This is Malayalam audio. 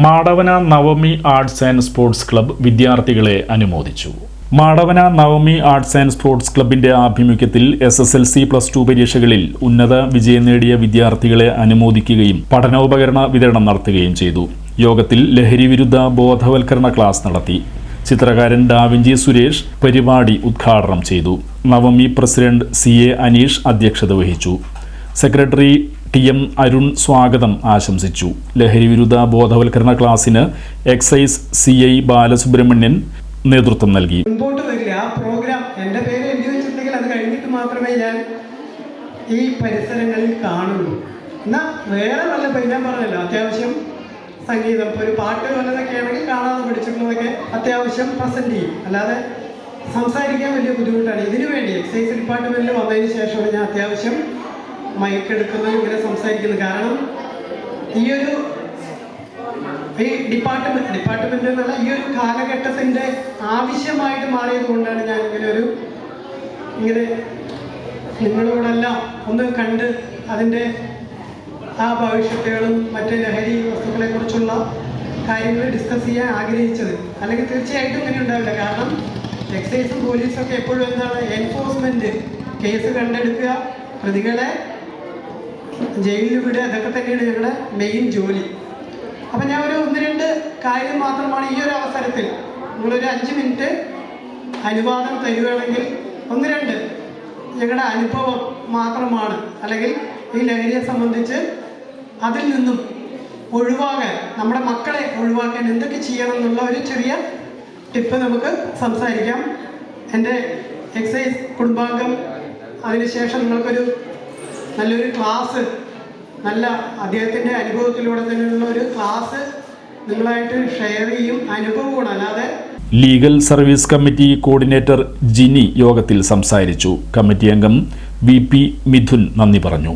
Madavana Navami arts and sports club വിദ്യാർത്ഥികളെ അനുമോദിച്ചു. Madavana Navami arts and sports ക്ലബിന്റെ ആഭിമുഖ്യത്തിൽ S S L C plus two പരീക്ഷകളിൽ ഉന്നത വിജയം നേടിയ വിദ്യാർത്ഥികളെ അനുമോദിക്കുകയും പഠനോപകരണ വിതരണം നടത്തുകയും ചെയ്തു. യോഗത്തിൽ ലഹരി വിരുദ്ധ ബോധവൽക്കരണ ക്ലാസ് നടത്തി. ചിത്രകാരൻ ഡാവിഞ്ചി സുരേഷ് പരിപാടി ഉദ്ഘാടനം ചെയ്തു. Navami president C A Aneesh അധ്യക്ഷത വഹിച്ചു. സെക്രട്ടറി ടി എം അരുൺ സ്വാഗതം ആശംസിച്ചു. ലഹരി വിരുദ്ധ ബോധവൽക്കരണ ക്ലാസ്സിന് എക്സൈസ് സി ഐ ബാലസുബ്രഹ്മണ്യൻ നേതൃത്വം നൽകി. മുമ്പോട്ട് വരില്ല. ആ പ്രോഗ്രാം എന്റെ പേര് എഴുതി വെച്ചിട്ടുണ്ടെങ്കിൽ അത് കഴിഞ്ഞിട്ട് മാത്രമേ ഞാൻ ഈ പരിസരങ്ങളിൽ കാണുള്ളൂ. എന്നാൽ വേറെ നല്ല ഞാൻ പറഞ്ഞല്ലോ അത്യാവശ്യം സംഗീതം. ഇപ്പോൾ ഒരു പാട്ട് വല്ലതൊക്കെ ആണെങ്കിൽ കാണാതെ പഠിച്ചിട്ടുള്ളതൊക്കെ അത്യാവശ്യം പ്രസന്റ് ചെയ്യും. അല്ലാതെ സംസാരിക്കാൻ വലിയ ബുദ്ധിമുട്ടാണ്. ഇതിനു വേണ്ടി എക്സൈസ് ഡിപ്പാർട്ട്മെന്റിൽ വന്നതിന് ശേഷമാണ് ഞാൻ അത്യാവശ്യം മൈക്ക് എടുക്കുന്നത് ഇങ്ങനെ സംസാരിക്കുന്നത് കാരണം ഈ ഒരു ഈ ഡിപ്പാർട്ട്മെന്റ് ഡിപ്പാർട്ട്മെന്റ് എന്നുള്ള ഈ ഒരു കാലഘട്ടത്തിന്റെ ആവശ്യമായിട്ട് മാറിയത് കൊണ്ടാണ് ഞാൻ ഇങ്ങനെ ഒരു ഇങ്ങനെ നിങ്ങളോടെല്ലാം ഒന്ന് കണ്ട് അതിന്റെ ആ ഭവിഷ്യത്തുകളും മറ്റ് ലഹരി വസ്തുക്കളെ കുറിച്ചുള്ള കാര്യങ്ങൾ ഡിസ്കസ് ചെയ്യാൻ ആഗ്രഹിച്ചത്. അല്ലെങ്കിൽ തീർച്ചയായിട്ടും ഇങ്ങനെ ഉണ്ടാവില്ല. കാരണം എക്സൈസും പോലീസും ഒക്കെ എപ്പോഴും എന്താണ് എൻഫോഴ്സ്മെന്റ് കേസ് കണ്ടെടുക്കുക പ്രതികളെ ജയിലിൽ വിടുക ഇതൊക്കെ തന്നെയാണ് ഞങ്ങളുടെ മെയിൻ ജോലി. അപ്പം ഞാൻ ഒരു ഒന്ന് രണ്ട് കാര്യം മാത്രമാണ് ഈ ഒരു അവസരത്തിൽ നിങ്ങളൊരു അഞ്ച് മിനിറ്റ് അനുവാദം തരുകയാണെങ്കിൽ ഒന്ന് രണ്ട് ഞങ്ങളുടെ അനുഭവം മാത്രമാണ്. അല്ലെങ്കിൽ ഈ ലഹരിയെ സംബന്ധിച്ച് അതിൽ നിന്നും ഒഴിവാകാൻ നമ്മുടെ മക്കളെ ഒഴിവാക്കാൻ എന്തൊക്കെ ചെയ്യണം എന്നുള്ള ഒരു ചെറിയ ടിപ്പ് നമുക്ക് സംസാരിക്കാം. എന്റെ എക്സൈസ് കുടുംബാംഗം അതിനുശേഷം നിങ്ങൾക്കൊരു നല്ലൊരു ക്ലാസ് നല്ല അദ്ദേഹത്തിന്റെ അനുഭവത്തിലൂടെ തന്നെയുള്ള ഒരു ക്ലാസ് നിങ്ങളായിട്ട് ഷെയർ ചെയ്യും അനുഭവമാണ്. അല്ലാതെ legal service committee coordinator Jini യോഗത്തിൽ സംസാരിച്ചു. കമ്മിറ്റി അംഗം വി പി മിഥുൻ നന്ദി പറഞ്ഞു.